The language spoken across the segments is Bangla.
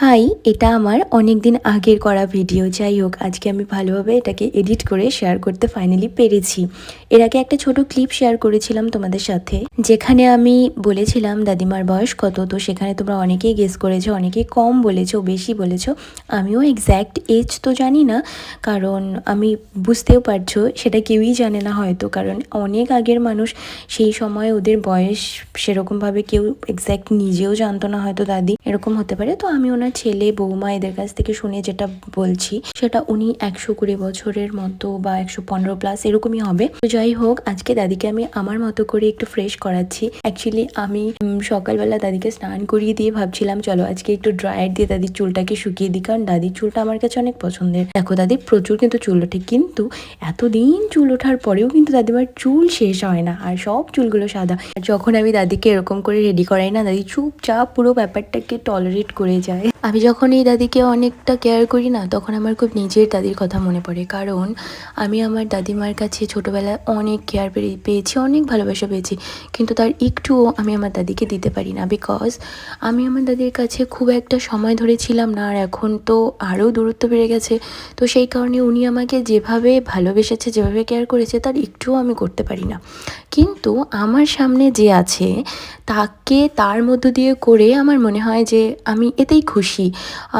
হাই, এটা আমার অনেক দিন আগের করা ভিডিও যাই হোক আজকে আমি ভালোভাবে এটাকে এডিট করে শেয়ার করতে ফাইনালি পেরেছি। এর আগে একটা ছোট ক্লিপ শেয়ার করেছিলাম তোমাদের সাথে, যেখানে আমি বলেছিলাম, দাদিমার বয়স কত? তো সেখানে তোমরা অনেকেই গেস করেছ, অনেকেই কম বলেছ, বেশি বলেছ। আমিও এক্স্যাক্ট এজ তো জানি না, কারণ আমি বুঝতেও পারছ, সেটা কেউই জানে না হয়তো। কারণ অনেক আগের মানুষ, সেই সময় ওদের বয়স সেরকমভাবে কেউ এক্স্যাক্ট নিজেও জানতো না হয়তো দাদি। এরকম হতে পারে, তো আমি ওনার ছেলে, বৌমা এদের কাছ থেকে শুনে যেটা বলছি, সেটা উনি একশো কুড়ি বছরের মতো বা একশো পনেরো প্লাস এরকমই হবে। তো যাই হোক, আজকে দাদিকে আমি আমার মতো করে একটু ফ্রেশ করাচ্ছি। অ্যাকচুয়ালি আমি সকালবেলা দাদিকে স্নান করিয়ে দিয়ে ভাবছিলাম, চলো আজকে একটু ড্রায়ার দিয়ে দাদির চুলটাকে শুকিয়ে দিই, কারণ দাদির চুলটা আমার কাছে অনেক পছন্দের। দেখো দাদি প্রচুর কিন্তু চুল ওঠে, কিন্তু এতদিন চুল ওঠার পরেও কিন্তু দাদিমার চুল শেষ হয় না, আর সব চুলগুলো সাদা। আর যখন আমি দাদিকে এরকম করে রেডি করাই না, দাদি চুপচাপ পুরো ব্যাপারটাকে টলারেট করে যায়। আমি যখন এই দাদিকে অনেকটা কেয়ার করি না, তখন আমার খুব নিজের দাদির কথা মনে পড়ে। কারণ আমি আমার দাদিমার কাছে ছোটোবেলায় অনেক কেয়ার পেয়েছি, অনেক ভালোবাসা পেয়েছি। কিন্তু তার একটুও আমি আমার দাদিকে দিতে পারি না বিকজ আমি আমার দাদির কাছে খুব একটা সময় ধরেছিলাম না, আর এখন তো আরও দূরত্ব বেড়ে গেছে। তো সেই কারণে উনি আমাকে যেভাবে ভালোবেসেছে, যেভাবে কেয়ার করেছে, তার একটুও আমি করতে পারি না। কিন্তু আমার সামনে যে আছে, তাকে তার মধ্য দিয়ে করে আমার মনে হয় যে আমি এতেই খুশি।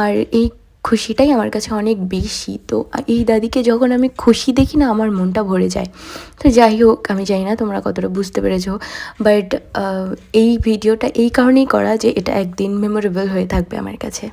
আর এই খুশিটাই আমার কাছে অনেক বেশি। তো এই দাদিকে যখন আমি খুশি দেখি না, আমার মনটা ভরে যায়। তো যাই হোক, আমি জানি না তোমরা কতটা বুঝতে পেরেছ বাট এই ভিডিওটা এই কারণেই করা যে এটা একদিন মেমোরেবল হয়ে থাকবে আমার কাছে।